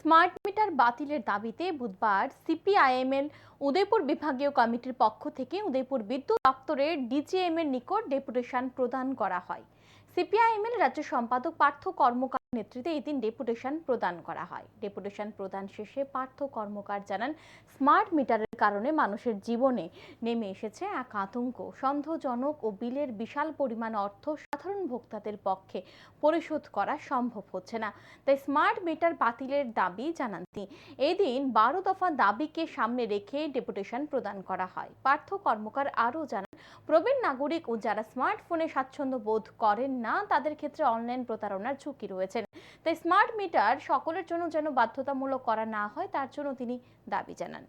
Smart meter বাতিলের দাবিতে বুধবার সিপিআইএমএল উদয়পুর বিভাগীয় কমিটির পক্ষ থেকে উদয়পুর বিদ্যুৎ দপ্তরের ডিজিএম এর নিকট ডেপুটেশন প্রদান করা হয়। সিপিআইএমএল রাজ্য সম্পাদক পার্থ কর্মকার নেতৃত্বে এই দিন ডেপুটেশন প্রদান করা হয়। ডেপুটেশন প্রদান শেষে পার্থ কর্মকার জানান, স্মার্ট মিটারের কারণে মানুষের জীবনে নেমে এসেছে এক আতঙ্ক। সন্দেহজনক ও বিলের বিশাল পরিমাণ অর্থ সাধারণ ভোক্তাদের পক্ষে পরিশোধ করা সম্ভব হচ্ছে না। তাই স্মার্ট মিটার বাতিলের দাবি জানান তিনি। এদিন বারো দফা দাবিকে সামনে রেখে ডেপুটেশন প্রদান করা হয়। পার্থ কর্মকার আরও জানান, প্রবীণ নাগরিক ও যারা স্মার্টফোনে স্বাচ্ছন্দ্য বোধ করেন না, তাদের ক্ষেত্রে অনলাইন প্রতারণার ঝুঁকি রয়েছে। তাই স্মার্ট মিটার সকলের জন্য যেন বাধ্যতামূলক করা না হয়, তার জন্য তিনি দাবি জানান।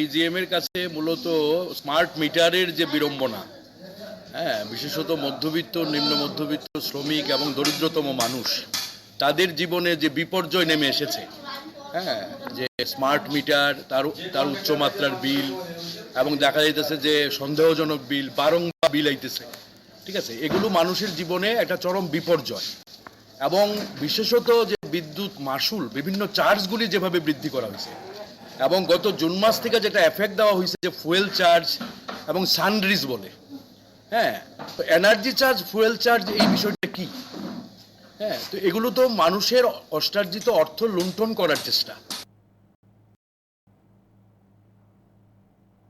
ডিজিএম এর কাছে মূলত স্মার্ট মিটারের যে বিড়ম্বনা হ্যাঁ বিশেষত মধ্যবিত্ত, নিম্ন মধ্যবিত্ত শ্রমিক এবং দরিদ্রতম মানুষ, তাদের জীবনে যে বিপর্যয় নেমে এসেছে হ্যাঁ যে স্মার্ট মিটার তার তার উচ্চমাত্রার বিল এবং দেখা যাইতেছে যে সন্দেহজনক বিল, বারংবার বিল আইতেছে, ঠিক আছে? এগুলো মানুষের জীবনে একটা চরম বিপর্যয় এবং বিশেষত যে বিদ্যুৎ মাসুল বিভিন্ন চার্জগুলি যেভাবে বৃদ্ধি করা হয়েছে এবং গত জুন মাস থেকে যেটা এফেক্ট দেওয়া হয়েছে যে ফুয়েল চার্জ এবং সানরিজ বলে। হ্যাঁ তো এনার্জি চার্জ ফুয়েল চার্জ এই বিষয়টা কি? হ্যাঁ তো এগুলো তো মানুষের অষ্টার্জিত অর্থ লুণ্ঠন করার চেষ্টা।